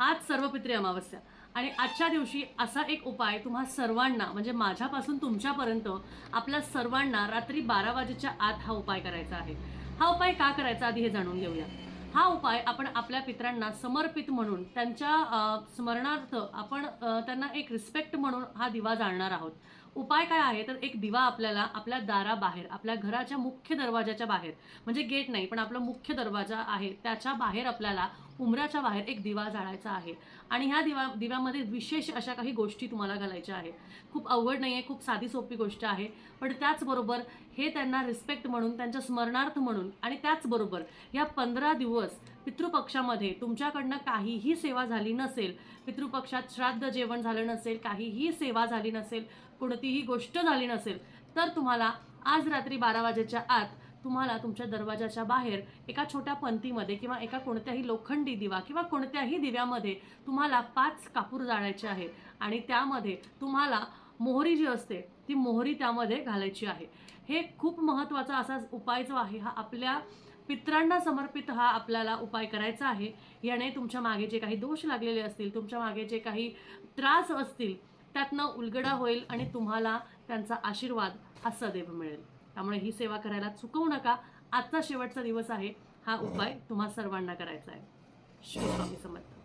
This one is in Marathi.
आज सर्वपित्री अमावस्या. आणि आजच्या दिवशी असा एक उपाय तुम्हा सर्वांना म्हणजे माझ्यापासून तुमच्यापर्यंत आपल्या सर्वांना रात्री बारा वाजेच्या आत हा उपाय करायचा आहे. हा उपाय का करायचा आधी हे जाणून घेऊया. हा उपाय आपण आपल्या पित्रांना समर्पित म्हणून त्यांच्या स्मरणार्थ आपण त्यांना एक रिस्पेक्ट म्हणून हा दिवा जाळणार आहोत. उपाय काय आहे? तर एक दिवा आपल्याला आपल्या दाराबाहेर आपल्या घराच्या मुख्य दरवाजाच्या बाहेर म्हणजे गेट नाही पण आपला मुख्य दरवाजा आहे त्याच्या बाहेर आपल्याला उमराच्या बाहेर एक दिवा जाळायचा आहे. आणि ह्या दिवा दिव्यामध्ये विशेष अशा काही गोष्टी तुम्हाला घालायच्या आहे खूप अवघड नाही आहे खूप साधी सोपी गोष्ट आहे पण त्याचबरोबर हे त्यांना रिस्पेक्ट म्हणून त्यांच्या स्मरणार्थ म्हणून आणि त्याचबरोबर ह्या पंधरा दिवस पितृपक्षामध्ये तुमच्याकडनं काहीही सेवा झाली नसेल पितृपक्षात श्राद्ध जेवण झालं नसेल काहीही सेवा झाली नसेल कोणतीही गोष्ट झाली नसेल तर तुम्हाला आज रात्री बारा वाजेच्या आत तुम्हाला तुमच्या दरवाजाच्या बाहेर एका छोट्या पंथीमध्ये किंवा एका कोणत्याही लोखंडी दिवा किंवा कोणत्याही दिव्यामध्ये तुम्हाला पाच कापूर जाळायचे आहे आणि त्यामध्ये तुम्हाला मोहरी जी असते ती मोहरी त्यामध्ये घालायची आहे. हे खूप महत्त्वाचा असा उपाय जो आहे हा आपल्या पित्रांना समर्पित हा आपल्याला उपाय करायचा आहे. याने तुमच्या मागे जे काही दोष लागलेले असतील तुमच्या मागे जे काही त्रास असतील त्यातनं उलगडा होईल आणि तुम्हाला त्यांचा आशीर्वाद हा सदैव मिळेल. त्यामुळे ही सेवा करायला चुकवू नका. आजचा शेवटचा दिवस आहे. हा उपाय तुम्हा सर्वांना करायचा आहे. श्री स्वामी समर्थ